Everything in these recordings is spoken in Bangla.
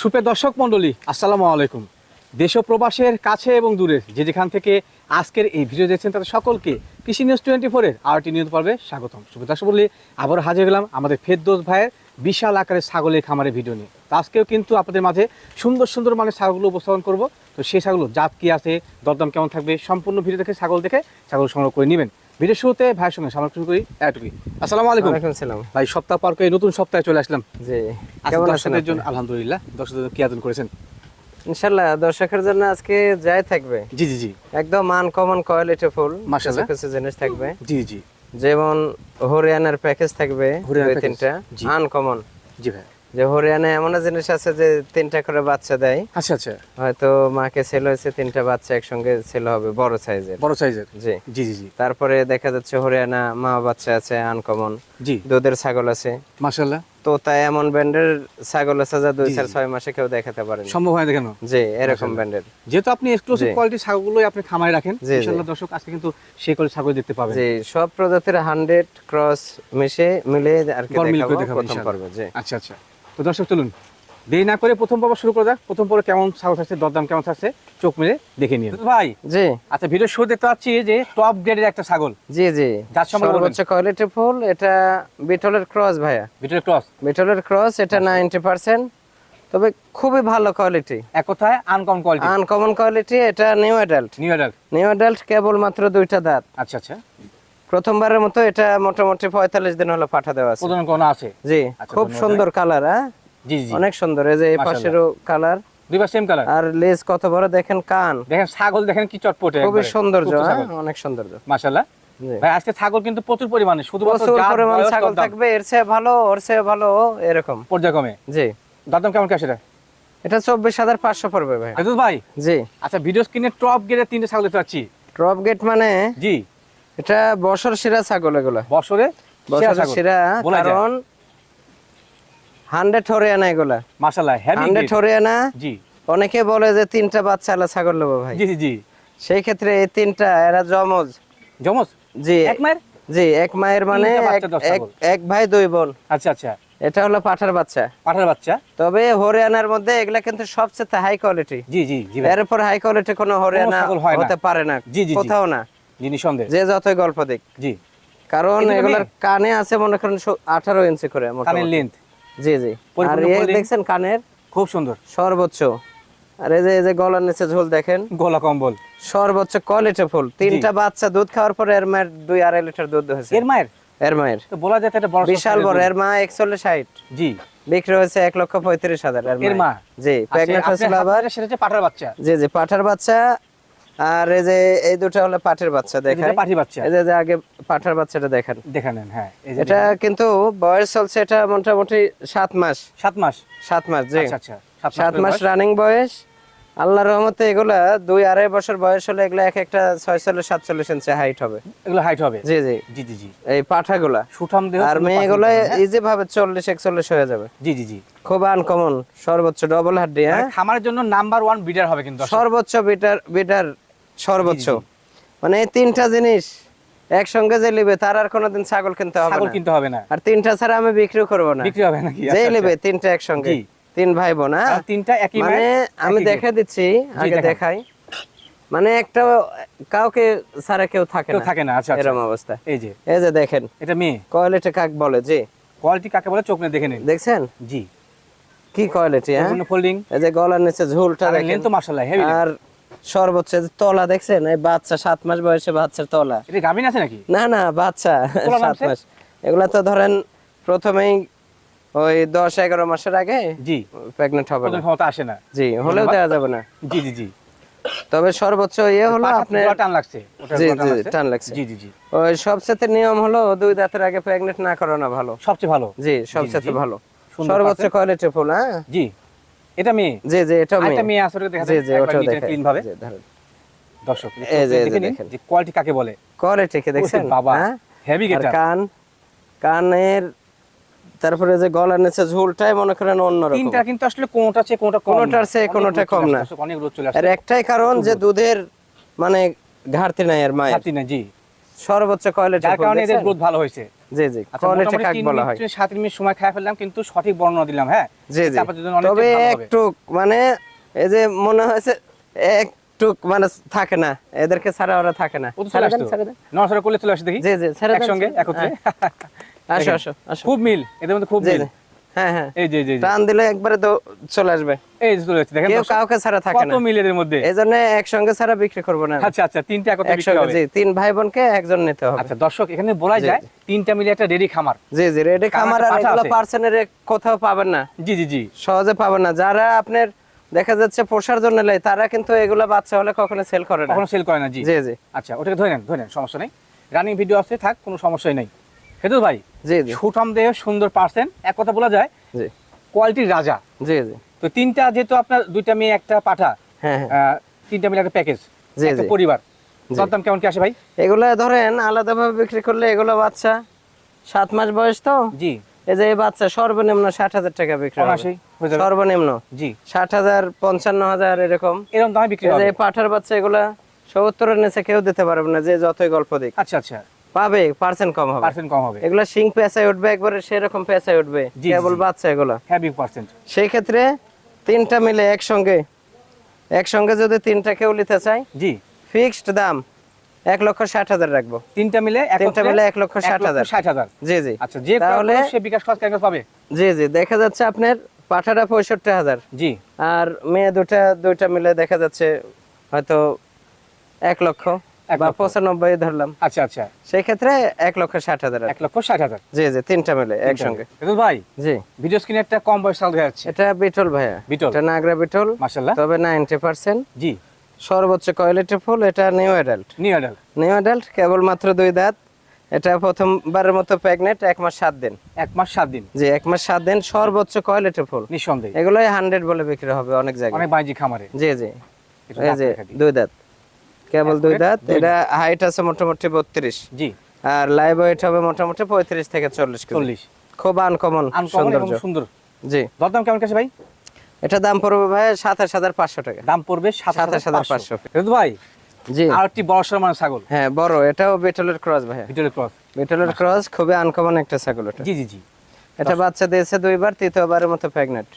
সুপে দর্শক মণ্ডলী, আসসালামু আলাইকুম। দেশ প্রবাসের কাছে এবং দূরে যে যেখান থেকে আজকের এই ভিডিও দেখছেন তাদের সকলকে কৃষি নিউজ টোয়েন্টি ফোরের আরটি নিউজ পর্বে স্বাগতম। সুপে দর্শক মণ্ডলী আবারও হাজির গেলাম আমাদের ফেরদোস ভাইয়ের বিশাল আকারের ছাগলের খামারের ভিডিও নিয়ে। তো আজকেও কিন্তু আপনাদের মাঝে সুন্দর সুন্দর মানে ছাগলগুলো উপস্থাপন করব। তো সেই ছাগল জাত কী আছে, দরদাম কেমন থাকবে, সম্পূর্ণ ভিডিও দেখে ছাগল দেখে ছাগল সংগ্রহ করে নেবেন। ভিডিও শুরুতে ভাইয়ের সঙ্গে সামনে শুরু করি এটুকুই আসসালামু আলাইকুম। ওয়ালাইকুম সালাম ভাই সপ্তাহ পার করে নতুন সপ্তাহে চলে আসলাম। জি কেমন আছেন আপনি? আলহামদুলিল্লাহ দর্শকদের কি আয়োজন করেছেন? ইনশাল্লাহ দর্শকের জন্য আজকে যাই থাকবে। জি জি জি। একদম আনকমন কোয়ালিটি ফুল মাশাআল্লাহ। কিছু জিনিস থাকবে। জি জি। যেমন হরিয়ানার প্যাকেজ থাকবে হরিয়ানার তিনটা। আনকমন জি ভাই। যে হরিয়ানা এমন জিনিস আছে যে তিনটা করে বাচ্চা দেয়। আচ্ছা আচ্ছা। হয়তো মাকে ছেলে হয়েছে তিনটা বাচ্চা একসঙ্গে ছেলে হবে বড় সাইজের। বড় সাইজের? জি। জি জি তারপরে দেখা যাচ্ছে হরিয়ানা মা বাচ্চা আছে আনকমন জি। দুধের ছাগল আছে। মাশাআল্লাহ। তো তাই এমন ব্যান্ডের ছাগল আছে যা দুই চার ছয় মাসে কেউ দেখাতে পারে সম্ভব হয় কেন? জি এরকম ব্যান্ডের যেহেতু আপনি এক্সক্লুসিভ। কোয়ালিটি ছাগলগুলোই আপনি খামায় রাখেন। ইনশাআল্লাহ দর্শক আজকে কিন্তু সেই কোয়ালিটি ছাগল দেখতে পাবেন। জি সব প্রজাতির হান্ড্রেড ক্রস মিশে মিলে আর কি দেখাবো প্রথম। পর্বে জি। আচ্ছা আচ্ছা। তো দর্শক চলুন। দেরি না করে প্রথম পর্ব শুরু করা যাক। প্রথম পর্বে কেমন ছাগল থাকছে দরদাম কেমন থাকছে চোখ মেরে দেখে নিন ভাই জি। আচ্ছা ভিডিও শুরু দেখতে পাচ্ছি যে টপ গ্রেডের একটা ছাগল। জি জি। যার সম্পর্কে সর্বোচ্চ কোয়ালিটি ফুল এটা বিটলের ক্রস ভাইয়া। ভিডিও ক্রস বিটলের ক্রস এটা নাইনটি পার্সেন্ট তবে খুবই ভালো কোয়ালিটি এক কথায় আনকমন কোয়ালিটি আনকমন কোয়ালিটি এটা new adult new adult new adult কেবল মাত্র দুইটা দাঁত। আচ্ছা আচ্ছা। প্রথমবার মতো এটা মোটামুটি পঁয়তাল্লিশ দিন হলো পাঠা দেওয়া আছে। কোন আছে? জি আচ্ছা, খুব সুন্দর কালার হ্যাঁ? জি জি। অনেক সুন্দর এই যে এই। পাশেরও কালার। দুইবার সেম কালার? আর লেজ কত বড় দেখেন কান। দেখেন ছাগল দেখেন কি চটপটে খুবই সৌন্দর্য হ্যাঁ? অনেক সৌন্দর্য। মাশাআল্লাহ। ভাই আজকে ছাগল কিন্তু প্রচুর পরিমাণে শুধুমাত্র প্রচুর জাত, পরিমাণ বয়স, ছাগল থাকবে এর চেয়ে ভালো ওর চেয়ে ভালো এরকম। পর্যায়ক্রমে জি। দাম কেমন এটা? চব্বিশ হাজার পাঁচশো পড়বে ভাই। ভাই? জি। আচ্ছা ভিডিও স্ক্রিনে টপ গেটে তিনটে ছাগল দেখতে পাচ্ছি। টপ গেট মানে জি। এটা বছর সেরা ছাগল এগুলো। বছরে সেরা বছর সেরা কারণ হান্ড্রেড হরিয়ানা এগুলা। হান্ড্রেড হরিয়ানা জি। অনেকে বলে যে তিনটা বাচ্চা আলা ছাগল নেব ভাই। জি জি সেই ক্ষেত্রে এই তিনটা এরা জমজ জমস জি। এক মায়ের? জি এক মায়ের মানে এক- এক- ভাই দুই বোন। আচ্ছা আচ্ছা। এটা হলো পাঠার বাচ্চা। পাঠার বাচ্চা? তবে হরিয়ানার মধ্যে এগুলা কিন্তু সবচেয়ে হাই কোয়ালিটি। জি জি এর উপর হাই কোয়ালিটি কোনো হরিয়ানা হতে পারে না। জি, জি, জি। কোথাও না। জি নিঃসন্দেহে যে যতই গল্প দিক। জি। কারণ এগুলার কানে আছে মনে করেন আঠারো ইঞ্চি করে কানের লেন্থ জি জি। আর এই দেখছেন কানের? খুব সুন্দর। সর্বোচ্চ। আর এই যে এই যে গলার নিচে ঝোল দেখেন। গলা কম্বল। সর্বোচ্চ কোয়ালিটি ফুল তিনটা বাচ্চা দুধ খাওয়ার পরে এর মায়ের দুই আড়াই লিটার দুধ হয়েছে। এর মায়ের? এর মায়ের। তো বলা যায় এটা বড় বিশাল বড়। এর মা একচল্লিশ ষাট জি। বিক্রি হয়েছে এক লক্ষ পঁয়ত্রিশ হাজার এর মা? জি আচ্ছা, হয়েছিল আবার। সেটা হচ্ছে পাঠার বাচ্চা। জি জি পাঠার বাচ্চা আর এই যে এই দুটো হলো পাঠের বাচ্চা দেখেন। পাঠের দুটো বাচ্চা। এই যে যে আগে পাঠার বাচ্চাটা দেখেন। দেখেন হ্যাঁ এটা কিন্তু বয়স চলছে এটা মোটামুটি 7 মাস। 7 মাস। 7 মাস জি। আচ্ছা আচ্ছা সাত সাত মাস রানিং বয়স। আল্লাহর রহমতে এগুলা দুই আড়াই বছর বয়স হলে এগুলা এক একটা ছয়চল্লিশ সাতচল্লিশ ইঞ্চি হাইট হবে। এগুলো হাইট হবে? জি জি। জি জি জি। এই পাঠাগুলা। সুঠাম দেহ আর সুন্দর মেয়েগুলো পাখি, হ্যাঁ? ইজি ভাবে চল্লিশ একচল্লিশ হয়ে যাবে। জি জি জি। খুব আনকমন সর্বোচ্চ ডবল হাড্ডি হ্যাঁ? মানে খামারের জন্য নাম্বার ওয়ান বিটার হবে কিন্তু সর্বোচ্চ বিটার বিটার সর্বোচ্চ। মানে এই তিনটা জিনিস একসঙ্গে যে নিবে তার আর কোনোদিন ছাগল কিনতে হবে ছাগল না। কিনতে হবে না। আর তিনটা ছাড়া আমি বিক্রি করব না। বিক্রি হবে আচ্ছা, আচ্ছা। নেবে তিনটা একসঙ্গে। তিন ভাই বোন হ্যাঁ তিনটা একই মানে আমি দেখে দিচ্ছি আগে দেখাই। মানে একটা কাউকে ছাড়া কেউ থাকে না। থাকে না আচ্ছা আচ্ছা। এরকম অবস্থা। এই যে। এই যে দেখেন। এটা মেয়ে। কোয়ালিটি কাক বলে জি। কোয়ালিটি কাকে বলে? চোখ নিয়ে দেখে নিন। দেখছেন? জি। কি কোয়ালিটি হ্যাঁ? ফোল্ডিং এই যে গলার নিচে ঝুলটা দেখেন। তো মাশাআল্লাহ হেভি আর সর্বোচ্চ যে তলা দেখছেন? এই বাচ্চা সাত মাস বয়সে বাচ্চার তলা। এটা গামিন আছে নাকি? না না বাচ্চা সাত মাস। এগুলা তো ধরেন প্রথমেই ওই দশ এগারো মাসের আগে জি। হবে না। ক্ষমতা আসে না। জি হলেও দেওয়া যাবে না। জি জি জি। তবে সর্বোচ্চ ইয়ে হলো গলা টান লাগছে। জি, জি, টান লাগছে। জি জি জি। ওই সবচেয়ে নিয়ম হলো দুই দাঁতের আগে না করানো ভালো। সবচেয়ে ভালো। জি সবচেয়ে ভালো। সর্বোচ্চ কোয়ালিটি ফুল হ্যাঁ? জি। এটা মেয়ে? জি জি এটা মেয়ে। আসলে দেখা জি যায় জি ওটাও দেখেন ক্লিন ভাবে। দর্শক এই যে, দেখেন। কোয়ালিটি কাকে বলে? কোয়ালিটি কি দেখছেন? বাবা, হ্যাঁ? heavy কান কানের তারপরে যে গলার নিচে ঝুলটাই মনে করেন অন্যরকম। তিনটা কিন্তু আসলে কোনটা চেয়ে কোনটা কোনোটার চেয়ে কোনোটা কম না। অনেক রোদ চলে আর একটাই কারণ যে দুধের মানে ঘাটতি নাই আর মায়ের। ঘাটতি না জি। সর্বোচ্চ কোয়ালিটি যার কারণে এদের গ্রোথ ভালো হয়েছে। জি জি আচ্ছা, কোয়ালিটি কাক বলা হয়। মিনিট সময় খায় ফেললাম কিন্তু সঠিক বর্ণনা দিলাম হ্যাঁ? জি জি। তবে একটু মানে এই যে মনে হয়েছে একটু মানে থাকে না এদেরকে ছাড়া ওরা থাকে না। চলে ছেড়ে দেন, আসতো। ছেড়ে দেন। নড়াচড়া করলে চলে আসে দেখি। জি জি একসঙ্গে একত্রে। হ্যাঁ। আসো আসো আসো। খুব মিল এদের মধ্যে খুব মিল। হ্যাঁ হ্যাঁ। এই যে টান দিলে একবারে চলে আসবে। এই চলে যাচ্ছে দেখেন কেউ কাউকে ছাড়া থাকে না। মিল এদের মধ্যে। এই একসঙ্গে ছাড়া বিক্রি করব না। আচ্ছা আচ্ছা তিনটা একত্রে বিক্রি হবে। জি তিন ভাই বোনকে একজন নিতে হবে। আচ্ছা দর্শক এখানে বলা যায় তিনটা মিলে একটা রেডি খামার। জি জি রেডি খামার আর এগুলো আছে। কোথাও পাবেন না। জি জি জি। সহজে পাবেন না। যারা আপনার দেখা যাচ্ছে পোষার জন্য লাই তারা কিন্তু এগুলো বাচ্চা হলে কখনো সেল করে না। কখনো সেল করে না জি। জি জি। আচ্ছা ওটাকে ধরে নেন ধরে নেন সমস্যা নেই। রানিং ভিডিও আছে থাক কোনো সমস্যাই নেই। হেতু ভাই জি জি। সুঠাম দেহ সুন্দর পার্সেন্ট এক কথা বলা যায় জি। কোয়ালিটির রাজা। জি জি। তো তিনটা যেহেতু আপনার দুইটা মেয়ে একটা পাঠা হ্যাঁ তিনটা মিলে একটা প্যাকেজ জি, জি। পরিবার। জি। কেমন কি আসে ভাই? এগুলো ধরেন আলাদাভাবে বিক্রি করলে এগুলো বাচ্চা সাত মাস বয়স তো? জি। এই যে বাচ্চা সর্বনিম্ন ষাট হাজার টাকা বিক্রি হবে। সর্বনিম্ন? জি। ষাট হাজার পঞ্চান্ন হাজার এরকম? এরকম দামে বিক্রি হবে। পাঠার বাচ্চা এগুলা সত্তরের নিচে কেউ দিতে পারবে না যে যতই গল্প দিক। আচ্ছা আচ্ছা। পাবে পার্সেন্ট কম হবে। পার্সেন্ট কম হবে। এগুলা শিং পেঁচায় উঠবে একবারে সেরকম পেঁচায় উঠবে। জি, কেবল জি। বাচ্চা এগুলা। হ্যাভি পার্সেন্ট সেই ক্ষেত্রে তিনটা মিলে একসঙ্গে একসঙ্গে যদি তিনটা কেউ নিতে চায় জি। ফিক্সড দাম এক লক্ষ ষাট হাজার রাখব। তিনটা মিলে তিনটা মিলে এক লক্ষ ষাট হাজার। ষাট হাজার। জি জি। আচ্ছা যে তাহলে সে বিকাশ খরচ পাবে? জি জি দেখা যাচ্ছে আপনার পাঠাটা পঁয়ষট্টি হাজার। জি। আর মেয়ে দুটা দুইটা মিলে দেখা যাচ্ছে হয়তো এক লক্ষ। বা পঁচানব্বই ধরলাম। আচ্ছা আচ্ছা। সেই ক্ষেত্রে এক লক্ষ ষাট হাজার এক লক্ষ ষাট হাজার। জি জি তিনটা মিলে একসঙ্গে। ভাই জি। ভিডিও স্ক্রিনে একটা কম বয়স সাল যাচ্ছে। এটা বিটল ভাইয়া। বিটল। এটা নাগরা বিটল। মাশাল্লাহ তবে নাইনটি পার্সেন্ট। জি। সর্বোচ্চ কোয়ালিটি ফুল এটা new adult new adult new adult কেবলমাত্র দুই দাঁত। এটা প্রথমবারের মতো প্রেগনেন্ট এক মাস সাত দিন। এক মাস সাত দিন। জি এক মাস সাত দিন সর্বোচ্চ কোয়ালিটি ফুল। নিঃসন্দেহে। এগুলোই হান্ড্রেড বলে বিক্রি হবে অনেক জায়গায়। অনেক বাণিজ্যিক খামারে। জি জি। এই যে দুই দাঁত। কেবল দুই দাঁত এটা হাইট আছে মোটামুটি বত্রিশ। জি। আর লাইভ ওয়েট হবে মোটামুটি পঁয়ত্রিশ থেকে চল্লিশ চল্লিশ। খুব আনকমন সৌন্দর্য। সুন্দর। জি। দরদাম কেমন কাছে ভাই? এটা দাম পড়বে ভাই সাতাশ হাজার পাঁচশো টাকা। দাম পড়বে সাতাশ হাজার পাঁচশো। ভাই জি। আর একটি বড় সড় মানে ছাগল। হ্যাঁ বড় এটাও বেটলের ক্রস ভাই ভিতরে ক্রস বিটলের ক্রস খুবই আনকমন একটা ছাগল এটা। জি জি জি। এটা বাচ্চা দিয়েছে দুইবার তৃতীয়বারের মতো প্রেগনেন্ট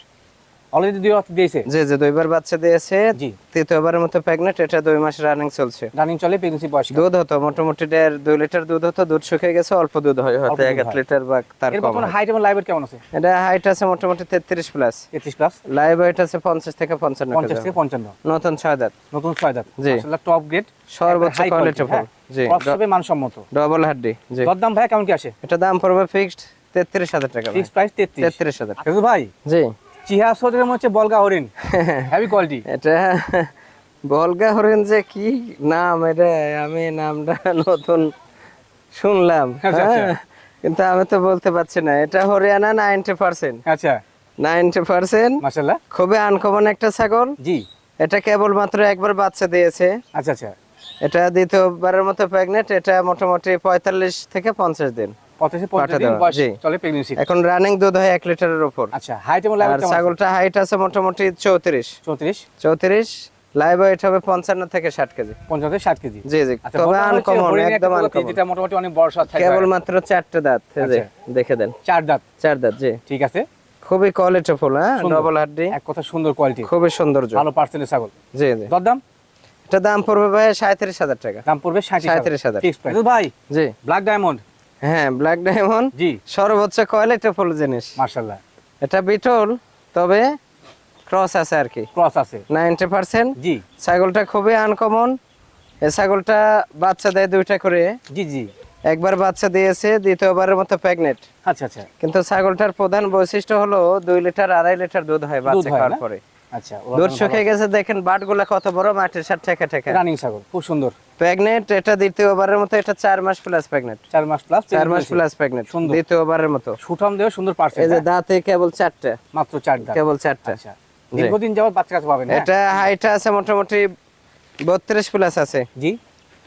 অলরেডি দুই হাত দিয়েছে? জি জি দুইবার বাচ্চা দিয়েছে। জি। তৃতীয়বারের মতো প্রেগনেন্ট এটা দুই মাস রানিং চলছে। রানিং চলে প্রেগনেন্সি বয়স দুধ হতো মোটামুটি দেড় দুই লিটার দুধ হতো দুধ শুকিয়ে গেছে অল্প দুধ হয় হয়তো এক লিটার বা তার কম হয়। হাইট এবং লাইভের কেমন আছে? এটা হাইট আছে মোটামুটি তেত্রিশ প্লাস তেত্রিশ প্লাস লাইভ ওয়েট আছে পঞ্চাশ থেকে পঞ্চান্ন পঞ্চাশ কেজি থেকে পঞ্চান্ন। নতুন ছয় দাঁত। নতুন ছয় দাঁত। জি। আসলে টপ গ্রেড সর্বোচ্চ কোয়ালিটি ফুল জি হবে মানসম্মত। ডবল হাড্ডি জি। দরদাম ভাই কেমন কি আসে? এটা দাম পড়বে ফিক্সড তেত্রিশ হাজার টাকা ভাই। প্রাইস তেত্রিশ। তেত্রিশ হাজার। হেতু ভাই? জি। চিহা সোদের মধ্যে বলগা হরিণ। হেভি কোয়ালিটি এটা বলগা হরিণ যে কি নাম এটা? আমি নামটা নতুন শুনলাম। আচ্ছা, আচ্ছা। হ্যাঁ, কিন্তু আমি তো বলতে পারছি না। এটা হরিয়ানা নাইনটি পার্সেন্ট। আচ্ছা। Ninety percent. মাশাল্লাহ খুবই আনকমন একটা ছাগল। জি। এটা কেবলমাত্র একবার বাচ্চা দিয়েছে। আচ্ছা আচ্ছা। এটা দ্বিতীয়বারের মতো প্রেগনেন্ট। এটা মোটামুটি পঁয়তাল্লিশ থেকে পঞ্চাশ দিন। পঁচাশি দিন বয়স চলে প্রেগনেন্সি এখন রানিং দুধ হয় এক লিটারের উপর। আচ্ছা হাইট এবং লাইভ ছাগলটা হাইট আছে মোটামুটি চৌত্রিশ। চৌত্রিশ? চৌত্রিশ লাইভ ওয়েট হবে পঞ্চান্ন থেকে ষাট কেজি। পঞ্চাশ থেকে ষাট কেজি। জি জি আচ্ছা তবে আনকমন একদম আনকমন যেটা মোটামুটি অনেক বড় সাত কেবলমাত্র চারটে দাঁত আচ্ছা। দেখে দেন। চার দাঁত। চার দাঁত জি। ঠিক আছে। খুবই কোয়ালিটি ফুল হ্যাঁ? সুন্দর। ডবল হাড্ডি এক কথা সুন্দর কোয়ালিটি খুবই সৌন্দর্য। ভালো ছাগল। জি জি। দরদাম? এটা দাম পড়বে ভাই সাঁত্রিশ হাজার টাকা। দাম পড়বে 37,000 ফিক্স প্রাইস ভাই জি। ব্ল্যাক ডায়মন্ড হ্যাঁ ব্ল্যাক ডায়মন্ড জি। সর্বোচ্চ কোয়ালিটি ফুল জিনিস। মার্শাল্লাহ এটা বিটল তবে ক্রস আছে আর কি। ক্রস আছে। নাইনটি পার্সেন্ট জি। ছাগলটা খুবই আনকমন এই ছাগলটা বাচ্চা দেয় দুইটা করে। জি জি। একবার বাচ্চা দিয়েছে দ্বিতীয়বারের মতো প্রেগনেন্ট আচ্ছা আচ্ছা। কিন্তু ছাগলটার প্রধান বৈশিষ্ট্য হলো দুই লিটার আড়াই লিটার দুধ হয় বাচ্চা খাওয়ার পরে। আচ্ছা দুধ শুকিয়ে গেছে দেখেন বাটগুলা কত বড় মাটির সাথে ঠেকে ঠেকে। রানিং ছাগল খুব সুন্দর। প্রেগনেন্ট এটা দ্বিতীয়বারের মতো এটা চার মাস প্লাস প্রেগনেন্ট চার মাস প্লাস চার মাস প্লাস প্রেগনেন্ট দ্বিতীয়বারের মতো। সুঠাম দেহ সুন্দর এই যে দাঁতে কেবল চারটে। মাত্র চার দাঁত কেবল চারটে। আচ্ছা। দীর্ঘদিন যাবত বাচ্চা কাছে পাবেন হ্যাঁ? এটা হাইট আছে মোটামুটি বত্রিশ প্লাস আছে। জি।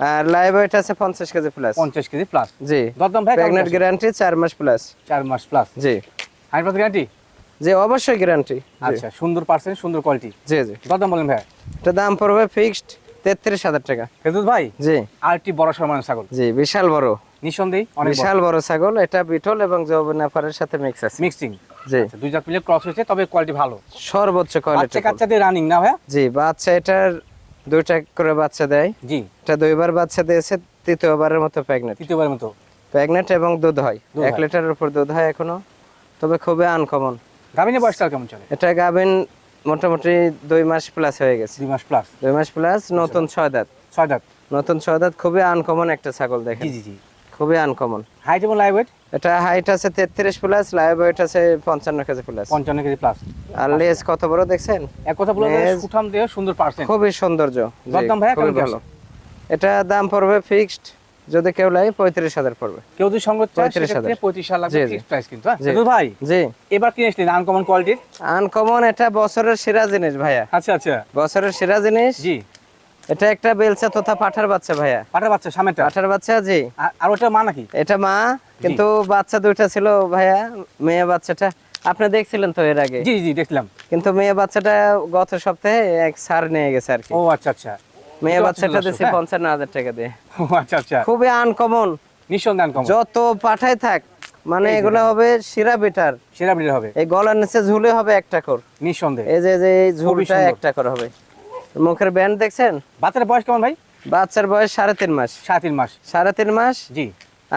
আর লাইভ ওয়েট আছে পঞ্চাশ কেজি প্লাস পঞ্চাশ কেজি প্লাস জি। দরদাম ভাই প্রেগনেন্ট গ্যারান্টি চার মাস প্লাস চার মাস প্লাস জি। গ্যারান্টি জি অবশ্যই গ্যারান্টি আচ্ছা সুন্দর পার্সেন্ট সুন্দর কোয়ালিটি জি জি। দরদাম বলেন ভাই? এটা দাম পড়বে ফিক্সড তেত্রিশ হাজার টাকা। ফেরদুত ভাই? জি। বড় ছাগল। জি বিশাল বড়। নিঃসন্দেহে বিশাল বড় ছাগল এটা বিটল এবং যৌবনাফারের সাথে মিক্স আছে। মিক্সিং জি। দুই জাত মিলে ক্রস হয়েছে তবে কোয়ালিটি ভালো। সর্বোচ্চ বাচ্চা রানিং না জি বাচ্চা এটার দুইটা করে বাচ্চা দেয়। জি। এটা দুইবার বাচ্চা দিয়েছে তৃতীয়বারের মতো প্রেগনেন্ট তৃতীয়বারের মতো। প্রেগনেন্ট এবং দুধ হয়। এক। লিটারের উপর দুধ হয় এখনও তবে খুবই আনকমন গাভিনের বয়সকাল কেমন চলে? এটা গাভিন মোটামুটি দুই মাস প্লাস হয়ে গেছে। দুই মাস প্লাস দুই মাস প্লাস নতুন ছয় দাঁত। ছয় দাঁত? নতুন ছয় দাঁত খুবই আনকমন একটা ছাগল দেখেন। জি জি জি। খুবই আনকমন হাইট এবং লাইভ ওয়েট এটা হাইট আছে তেত্রিশ প্লাস লাইভ ওয়েট আছে পঞ্চান্ন কেজি প্লাস পঞ্চান্ন কেজি প্লাস আর লেজ কত বড় দেখছেন? এক কথা বলে সুঠাম দিয়ে সুন্দর পার্সেন্ট খুবই সৌন্দর্য। দরদাম ভাইয়া খুবই ভালো। এটা দাম পড়বে ফিক্সড যদি কেউ লাগে পঁয়ত্রিশ হাজার পড়বে। কেউ যদি সঙ্গে চায় 35,000 সেক্ষেত্রে পঁয়ত্রিশ হাজার প্রাইস কিন্তু হ্যাঁ? ভাই জি। এবার কিনে এসলেন আনকমন কোয়ালিটির আনকমন এটা বছরের সেরা জিনিস ভাইয়া। আচ্ছা আচ্ছা। বছরের সেরা জিনিস? জি। এটা একটা বেলচা তথা পাঠার বাচ্চা ভাইয়া। পাঠার বাচ্চা সামনেটা পাঠার বাচ্চা জি। আর ওটা মা নাকি? এটা মা কিন্তু বাচ্চা দুইটা ছিল ভাইয়া মেয়ে বাচ্চাটা। আপনি দেখছিলেন তো এর আগে? জি জি দেখলাম কিন্তু মেয়ে বাচ্চাটা গত সপ্তাহে এক সার নিয়ে গেছে আর কি। ও আচ্ছা আচ্ছা। মেয়ে বাচ্চাটা হ্যাঁ। পঞ্চান্ন হাজার টাকা দিয়ে। আচ্ছা আচ্ছা। খুবই আনকমন নিঃসন্দেহে আনকমন যত পাঠায় থাক মানে এগুলো হবে শিরা বেটার ব্রিড হবে। এই গলার নিচে ঝুলে হবে একটা কর। নিঃসন্দেহে। এই যে যে ঝুলটা সুন্দর। একটা কর হবে। মুখের ব্যান্ড দেখছেন? বাচ্চার বয়স কেমন ভাই? বাচ্চার বয়স সাড়ে তিন মাস। সাড়ে তিন মাস। সাড়ে তিন মাস? জি।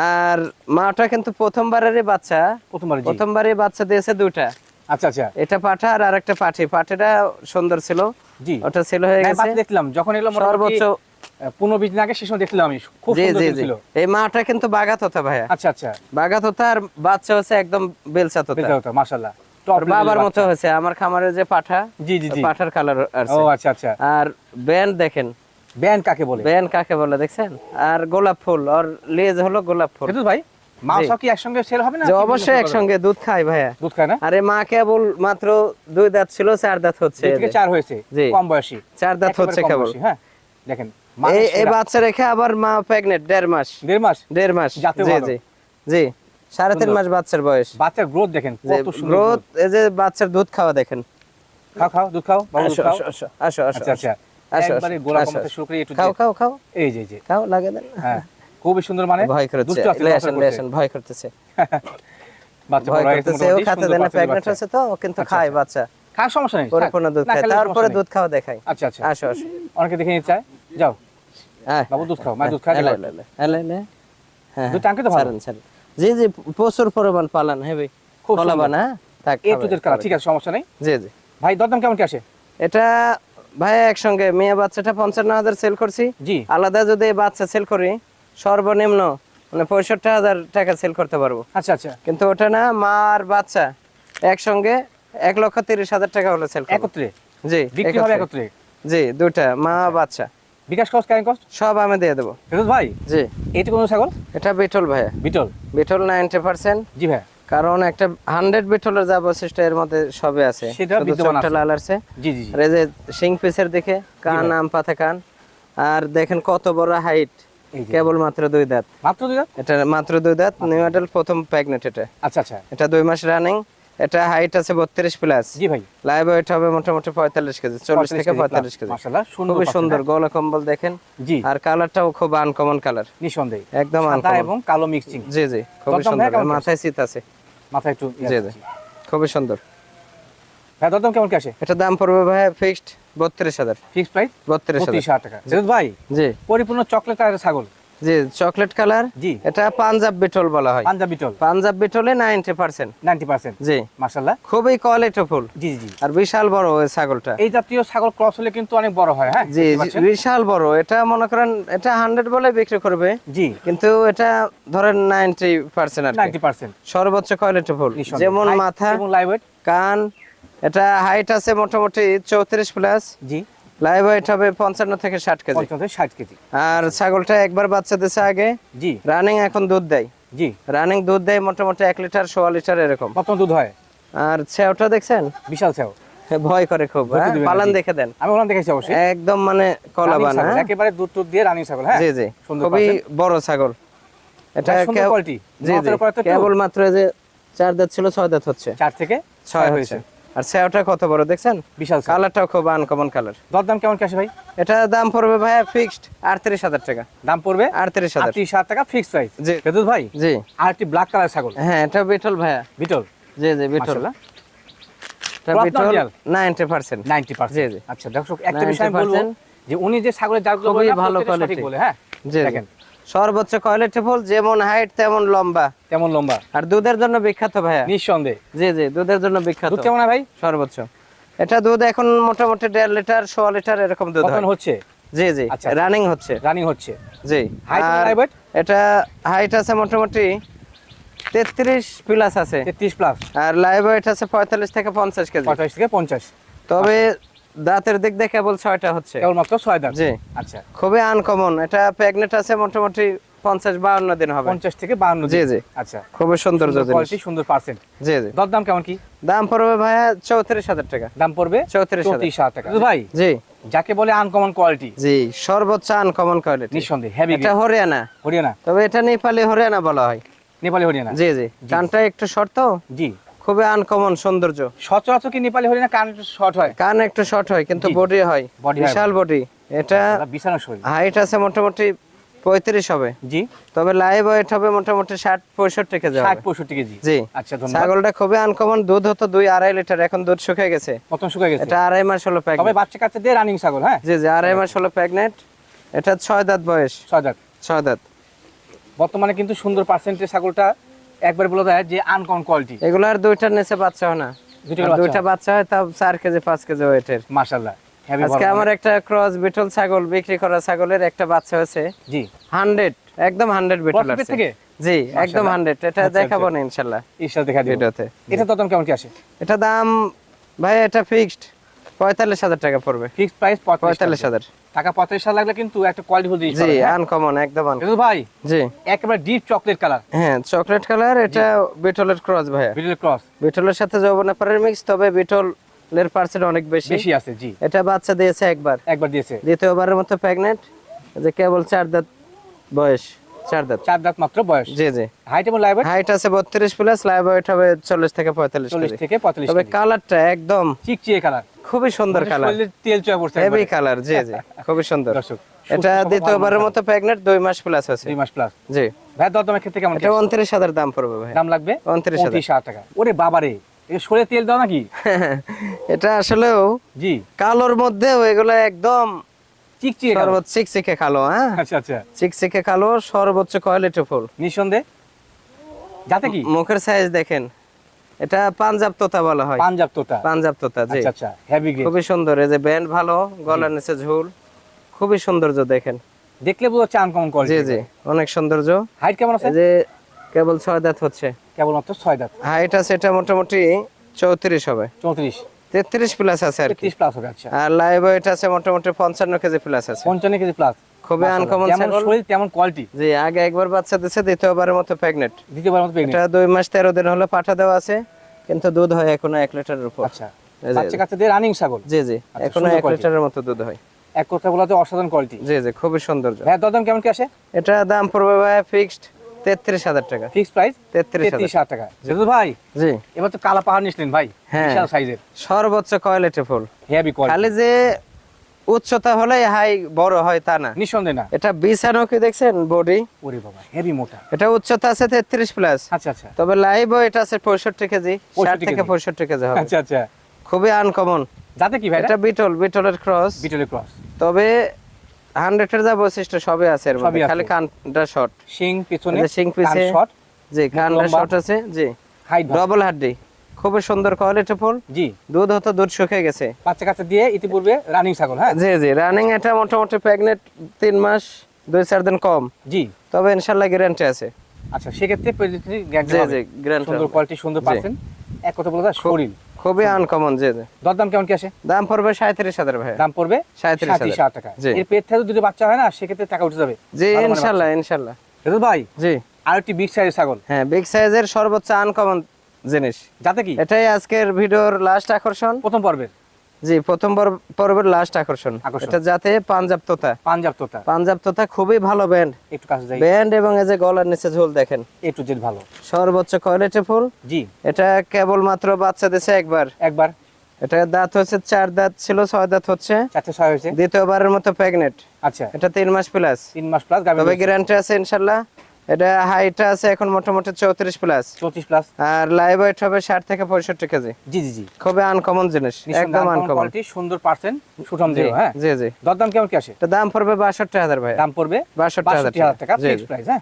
আর মাটা কিন্তু প্রথমবারেরই বাচ্চা। প্রথমবার প্রথমবারই বাচ্চা দিয়েছে দুইটা। আচ্ছা আচ্ছা। এটা পাঠা আর আরেকটা পাঠি। পাঠিটা সুন্দর ছিল। জি। ওটা ছিল হয়ে গেছে। দেখলাম। যখন এগুলো সর্বোচ্চ পনেরো বিশ দিন আগে সে সময় দেখলাম আমি। খুব সুন্দর ছিল। এই মাটা কিন্তু ভাইয়া। আচ্ছা আচ্ছা। আর বাচ্চা হচ্ছে একদম হতো। মাশাল্লাহ বাবার মতো হয়েছে। আমার খামারের যে পাঠা জি জি জি। পাঠার কালার ও আচ্ছা আচ্ছা। আর ব্যান্ড দেখেন। ব্যান্ড কাকে বলে? ব্যান্ড কাকে বলে দেখছেন? আর গোলাপ ফুল আর লেজ হলো গোলাপ ফুল। ভাই? মা জি। সব কি একসঙ্গে সেল হবে না অবশ্যই একসঙ্গে দুধ খায় ভাইয়া। দুধ খায় না? আরে মা কেবল মাত্র দুই দাঁত ছিল চার দাঁত হচ্ছে। চার হয়েছে। কম বয়সী। চার দাঁত হচ্ছে কেবল। হ্যাঁ? দেখেন এই। বাচ্চা রেখে আবার মা প্রেগনেন্ট দেড় মাস। দেড় মাস? দেড় মাস। জি। জি। জি সাড়ে তিন। মাস বাচ্চার বয়স। বাচ্চার গ্রোথ দেখেন গ্রোথ এই যে বাচ্চার দুধ খাওয়া দেখেন। খাও খাও দুধ খাও আসো আসো আসো আসো আচ্ছা আচ্ছা। একবারে গোলা কমাতে। শুরু করে একটু খাও খাও খাও। এই যে যে। খাও লাগে দেন হ্যাঁ। খুবই সুন্দর মানে ভয় লে লে আসেন ভয় করতেছে। বাচ্চা ভয় হয়ে করতেছে ও খাতে দেন আছে তো ও কিন্তু আচ্ছা, খায় আচ্ছা। বাচ্চা। খাওয়ার সমস্যা নেই দুধ খায় তারপরে দুধ খাওয়া দেখাই আচ্ছা আচ্ছা। আসো আসো। অনেকে দেখে নিতে চায় যাও। হ্যাঁ। বাবু দুধ খাও মা দুধ এলে, এলে, এলে, এলে, এলে। হ্যাঁ দুধ টানকে তো ভালো। জি জি প্রচুর পরিমাণ পালান হ্যাঁ ভাই। খুব ফলাবান হ্যাঁ থাক এ খাবে, টু কালার ঠিক আছে সমস্যা নেই। জি জি। ভাই দরদাম কেমন কি আসে? এটা ভাই একসঙ্গে মেয়ে বাচ্চাটা পঞ্চান্ন হাজার সেল করছি। জি। আলাদা যদি বাচ্চা সেল করি সর্বনিম্ন মানে পঁয়ষট্টি হাজার টাকা সেল করতে পারব। আচ্ছা আচ্ছা। কিন্তু ওটা না মা আর বাচ্চা একসঙ্গে এক লক্ষ তিরিশ হাজার টাকা হলে সেল একত্রে? জি বিক্রি হবে একত্রে। জি দুটা মা বাচ্চা। বিকাশ কস্ট ক্যারিং কস্ট সব আমি দিয়ে দেবো। ভাই? জি। এইটুকু কোনো ছাগল? এটা বিটল ভাইয়া। বিটল? Beetal ninety percent. জি ভাই কারণ একটা হান্ড্রেড বিটলের যা বৈশিষ্ট্য এর মধ্যে সবে আছে। সেটা। লাল আছে। জি জি আর এই যে শিং পিসের দিকে কান। আম পাতা কান। আর দেখেন কত বড় হাইট কেবল মাত্র দুই দাঁত। মাত্র দুই দাঁত? এটা মাত্র দুই দাঁত নিউ মডেল প্রথম প্রেগনেন্ট এটা। আচ্ছা আচ্ছা। এটা দুই মাস রানিং এটা হাইট আছে বত্রিশ প্লাস জি ভাই। লাইভ ওয়েট হবে মোটামুটি পঁয়তাল্লিশ কেজি চল্লিশ থেকে পঁয়তাল্লিশ কেজি। মাশাআল্লাহ সুন্দর খুবই সুন্দর? গলা কম্বল দেখেন। জি। আর কালারটাও খুব আনকমন কালার নিঃসন্দেহে। একদম আনকমন এবং কালো মিক্সিং জি জি খুবই সুন্দর। মাথায় শীত আছে। মাথায় একটু ইয়ে জি জি খুবই সুন্দর। ভাই দরদাম কেমন কি আসে? এটা দাম পড়বে ভাই ফিক্সড বত্রিশ হাজার। ফিক্স প্রাইস বত্রিশ হাজার। হাজার টাকা। ভাই জি। পরিপূর্ণ চকলেট আর ছাগল? জি চকলেট কালার জি। এটা পাঞ্জাব বিটল বলা হয়। পাঞ্জাবি বিটল? পাঞ্জাব বিটলে নাইনটি পার্সেন্ট। Ninety percent? জি। মাশাল্লাহ খুবই কোয়ালিটি জি জি আর বিশাল বড় ওই ছাগলটা। এই জাতীয় ছাগল ক্রস হলে কিন্তু অনেক বড় হয় হ্যাঁ? জি? বিশাল বড়। এটা মনে করেন এটা হান্ড্রেড বলে বিক্রি করবে। জি। কিন্তু এটা ধরেন নাইনটি পার্সেন্ট আর সর্বোচ্চ কোয়ালিটি ফুল যেমন মাথা এবং লাইভ কান এটা হাইট আছে মোটামুটি চৌত্রিশ প্লাস জি। লাইভ ওয়েট হবে পঞ্চান্ন থেকে ষাট কেজি। ষাট কেজি। আর ছাগলটা একবার বাচ্চা দিছে আগে। জি। রানিং এখন দুধ দেয়। জি। রানিং দুধ দেয় মোটামুটি এক লিটার সোয়া লিটার এরকম। কত দুধ হয়। আর ছেওটা দেখছেন? বিশাল ছাও। ভয় করে খুব হ্যাঁ? পালান দেখে দেন। আমি দেখেছি অবশ্যই। একদম মানে কলাবান হ্যাঁ? একেবারে দুধ টুধ দিয়ে রানিং ছাগল হ্যাঁ? জি জি। খুবই বড় ছাগল। এটা কোয়ালিটি জি জি। কেবল মাত্র যে চার দাঁত ছিল ছয় দাঁত হচ্ছে। চার থেকে ছয় হয়েছে। আর সেওটা কত বড় দেখছেন? বিশাল কালারটাও খুব আনকমন কালার দরদাম কেমন কি আসে ভাই? এটা দাম পড়বে ভাইয়া ফিক্সড আটত্রিশ হাজার টাকা। দাম পড়বে? আটত্রিশ হাজার। আটত্রিশ হাজার টাকা ফিক্স প্রাইস জি। ফেরদৌস ভাই? জি। আর একটি ব্ল্যাক কালার ছাগল। হ্যাঁ এটা বিটল ভাইয়া। বিটল? জি জি Beetal. Beetal? Ninety percent. Ninety জি, পার্সেন্ট। জি। আচ্ছা দর্শক একটা বিষয় বলব যে উনি যে ছাগলের জাতগুলো ভালো quality। বলে হ্যাঁ? জি জি। দেখেন। সর্বোচ্চ কোয়ালিটি ফুল যেমন হাইট তেমন লম্বা। তেমন লম্বা। আর দুধের জন্য বিখ্যাত ভাইয়া? নিঃসন্দেহে। জি জি দুধের জন্য বিখ্যাত। দুধ কেমন ভাই? সর্বোচ্চ। এটা দুধ এখন মোটামুটি দেড় লিটার সোয়া লিটার এরকম দুধ হচ্ছে? জি জি আচ্ছা। রানিং হচ্ছে। রানিং হচ্ছে। জি। Live এটা হাইট আছে মোটামুটি তেত্রিশ প্লাস আছে। তেত্রিশ প্লাস আর লাইভ ওয়েট আছে পঁয়তাল্লিশ থেকে পঞ্চাশ কেজি। পঁয়তাল্লিশ থেকে পঞ্চাশ। তবে দাঁতের দিক দিয়ে কেবল ছয়টা হচ্ছে। কেবলমাত্র ছয় দাঁত। জি। আচ্ছা। খুবই আনকমন এটা প্রেগনেন্ট আছে মোটামুটি পঞ্চাশ বাউন্ন দিন হবে। পঞ্চাশ থেকে বাহান্ন জি, জি। আচ্ছা। খুবই সুন্দর কোয়ালিটি সুন্দর পার্সেন্ট জি জি। দর দাম কেমন কি? দাম পড়বে ভাইয়া চৌত্রিশ হাজার টাকা। দাম পড়বে চৌত্রিশ হাজার। টাকা। ভাই জি। যাকে বলে আনকমন কোয়ালিটি জি সর্বোচ্চ আনকমন কোয়ালিটি নিঃসন্দেহে হেভি এটা হরিয়ানা। হরিয়ানা। তবে এটা নেপালি হরিয়ানা বলা হয়। নেপালি হরিয়ানা। জি। জি। কানটা একটু শর্ত। জি। খুবই আনকমন সৌন্দর্য। সচরাচর কি নেপালি হরিয়ানা কান একটু শর্ট হয়? কান একটু শর্ট হয় কিন্তু বডি হয়। বিশাল বডি এটা বিছানা শরীর হাইট আছে মোটামুটি পঁয়ত্রিশ হবে। জি। তবে লাইভ ওয়েট হবে মোটামুটি ষাট পঁয়ষট্টি কেজি ষাট পঁয়ষট্টি কেজি। জি। আচ্ছা ছাগলটা খুবই আনকমন দুধ হতো দুই আড়াই লিটার এখন দুধ শুকিয়ে গেছে। কত শুকায় গেছে। এটা আড়াই মাস হলো তবে বাচ্চা কাচ্চা দিয়ে রানিং ছাগল হ্যাঁ? জি জি আড়াই মাস হলো প্রেগনেন্ট এটা ছয় দাঁত বয়স। ছয় দাঁত। ছয় দাঁত। বর্তমানে কিন্তু সুন্দর পার্সেন্টের ছাগলটা একবার বলা যায় যে আনকমন কোয়ালিটি। এগুলো আর দুইটার নিচে বাচ্চা হয় না। দুইটা বাচ্চা? হয় তাও চার কেজি পাঁচ কেজি ওয়েটের। মাশাআল্লাহ আজকে আমার একটা ক্রস বিটল ছাগল বিক্রি করা ছাগলের একটা বাচ্চা হয়েছে। জি। হান্ড্রেড একদম হান্ড্রেড বিটল আছে। থেকে? জি একদম হান্ড্রেড এটা দেখাবো। না ইনশাল্লাহ ঈর্ষা দেখা ভিডিওতে। এটা তো দাম কেমন কি আসে? এটা দাম ভাই এটা ফিক্সড পঁয়তাল্লিশ হাজার টাকা পড়বে। ফিক্সড প্রাইস পঁয়তাল্লিশ হাজার। টাকা পঁয়তাল্লিশ হাজার লাগলে কিন্তু একটা কোয়ালিটি ফুল জি হ্যাঁ? আনকমন একদম ভাই জি। একেবারে ডিপ চকলেট কালার হ্যাঁ চকলেট কালার এটা বিটলের ক্রস ভাইয়া। ক্রস বিটলের সাথে যৌবনাপাড়ের মিক্স তবে বিটলের পার্সেন্ট অনেক বেশি। বেশি আছে জি। এটা বাচ্চা দিয়েছে একবার। একবার দিয়েছে। দ্বিতীয়বারের মতো প্রেগনেন্ট যে কেবল চার দাঁত বয়স চার দাঁত। চার দাঁত মাত্র বয়স। জি জি। হাইট এবং লাইভ হাইট আছে বত্রিশ প্লাস লাইভ ওয়েট হবে চল্লিশ থেকে পঁয়তাল্লিশ চল্লিশ কেজি। থেকে পঁয়তাল্লিশ তবে কালারটা একদম চিকচিয়ে কালার খুবই সুন্দর কালার তেল চয়ে পড়ছে হেভি কালার জি জি খুবই সুন্দর। দর্শক এটা দ্বিতীয়বারের মতো প্রেগনেন্ট দুই মাস প্লাস আছে। মাস প্লাস জি। ভাই দরদামের ক্ষেত্রে কেমন এটা দাম পড়বে ভাই। দাম লাগবে? 29,000 হাজার। টাকা। ওরে বাবারে সরে তেল দাও নাকি? এটা আসলেও জি। কালোর মধ্যে এগুলো একদম চিকচিয়ে কালার। সর্বোচ্চ চিকচিকে কালো হ্যাঁ? আচ্ছা আচ্ছা। চিকচিকে কালো সর্বোচ্চ কোয়ালিটি ফুল নিঃসন্দেহে? যাতে কি? মুখের সাইজ দেখেন। এটা পাঞ্জাব তোতা বলা হয়। পাঞ্জাব তোতা। পাঞ্জাব তোতা জি। আচ্ছা আচ্ছা হেভি গ্রেড খুবই সুন্দর এই যে ব্যান্ড ভালো গলার নিচে ঝুল খুবই সৌন্দর্য দেখেন। দেখলে বোঝা যাচ্ছে আনকমন জি কোয়ালিটি জি অনেক সৌন্দর্য। হাইট কেমন আছে? এই যে কেবল ছয় দাঁত হচ্ছে। কেবলমাত্র ছয় দাঁত। হাইট আছে এটা মোটামুটি চৌত্রিশ হবে। চৌত্রিশ। তেত্রিশ প্লাস আছে আর প্লাস হবে আচ্ছা। আর লাইভ ওয়েট আছে মোটামুটি পঞ্চান্ন কেজি প্লাস আছে। পঞ্চান্ন কেজি প্লাস খুবই আনকমন ছাগল। শরীর তেমন কোয়ালিটি জি আগে একবার বাচ্চা দিচ্ছে দ্বিতীয়বারের মতো প্রেগনেন্ট দ্বিতীয়বার মতো এটা মাস তেরো দিন হলো পাঠা দেওয়া আছে কিন্তু দুধ হয় এখনও এক লিটারের উপর। আচ্ছা। বাচ্চা কাচ্চাদের রানিং ছাগল? জি জি। আচ্ছা, এখনও সুন্দর এক quality। লিটারের মতো দুধ হয়। এক কথা বলা যায় অসাধারণ কোয়ালিটি জি জি খুবই সৌন্দর্য। হ্যাঁ দরদাম কেমন কি আসে? এটা দাম পড়বে ভাই ফিক্সড তেত্রিশ হাজার টাকা। ফিক্স প্রাইস তেত্রিশ হাজার। টাকা। যেহেতু ভাই জি। এবার তো কালা পাহাড় নিছিলেন ভাই হ্যাঁ। বিশাল সাইজের সর্বোচ্চ কোয়ালিটি ফুল। হেভি কোয়ালিটি খালি যে উচ্চতা হলে হাই বড় হয় তা না। নিঃসন্দেহে না। এটা বিছানো কি দেখছেন? বডি ওরে বাবা হেভি মোটা। এটা উচ্চতা আছে তেত্রিশ প্লাস আচ্ছা আচ্ছা। তবে লাইভ এটা আছে পঁয়ষট্টি কেজি। ষাট 65 থেকে কেজি। পঁয়ষট্টি কেজি হবে। আচ্ছা আচ্ছা। খুবই আনকমন যাতে কি ভাই এটা বিটল বিটলের ক্রস বিটলে ক্রস তবে হান্ড্রেডের যা বৈশিষ্ট্য সবই আছে এর মধ্যে। খালি কানটা শর্ট শিং পেছনে শিং পিছে। শট জি কানটা শর্ট আছে। জি। হাইট ডবল হাড্ডি। খুবই সুন্দর কোয়ালিটি ফুল। জি। দুধ হতো দুধ শুকিয়ে গেছে। বাচ্চা কাচ্চা দিয়ে ইতিপূর্বে রানিং ছাগল হ্যাঁ? জি জি রানিং এটা মোটামুটি প্রেগনেন্ট তিন মাস দুই চার দিন কম। জি। তবে গ্যারান্টি আছে। আচ্ছা সেক্ষেত্রে জি জি গ্যারান্টি সুন্দর কোয়ালিটি সুন্দর পাচ্ছেন। এক কথা বলা যায় শরীর। খুবই আনকমন জি জি। দরদাম কেমন কি আসে? দাম পড়বে সাঁত্রিশ হাজার ভাই দাম পড়বে 37,000 সাঁত্রিশ হাজার টাকা। এর পেট থেকে যদি বাচ্চা হয় না সেক্ষেত্রে টাকা উঠে যাবে। জি ইনশাল্লাহ বাচ্চা। ভাই জি। আর একটি বিগ সাইজের ছাগল। হ্যাঁ বিগ সাইজের সর্বোচ্চ আনকমন জিনিস যাতে কি? এটাই আজকের ভিডিওর লাস্ট আকর্ষণ। প্রথম পর্বের? জি প্রথম পর্বের লাস্ট আকর্ষণ। এটা যাতে পাঞ্জাব তোতা। পাঞ্জাব তোতা। পাঞ্জাব তোতা খুবই ভালো ব্যান্ড একটু কাছে যাই। ব্যান্ড এবং এই যে গলার নিচে ঝোল দেখেন। এ টু জেড ভালো। সর্বোচ্চ কোয়ালিটি ফুল জি। এটা কেবল মাত্র বাচ্চা দিছে একবার। একবার। এটা দাঁত হচ্ছে চার দাঁত ছিল ছয় দাঁত হচ্ছে। চারটে ছয় হয়েছে। দ্বিতীয়বারের মতো প্রেগনেন্ট আচ্ছা। এটা তিন মাস প্লাস তিন মাস প্লাস তবে গ্যারান্টি আছে ইনশাল্লাহ। এটা হাইটটা আছে এখন মোটামুটি চৌত্রিশ প্লাস চৌত্রিশ প্লাস আর লাইভ ওয়েট হবে ষাট থেকে পঁয়ষট্টি কেজি। জি জি জি। খুবই আনকমন জিনিস একদম আনকমন কোয়ালিটি সুন্দর পার্সেন্ট সুঠাম দেহ হ্যাঁ? জি জি। দরদাম কেমন কি আসে? এটা দাম পড়বে বাষট্টি হাজার ভাই দাম পড়বে বাষট্টি হাজার বাষট্টি হাজার টাকা ফিক্সড প্রাইস হ্যাঁ?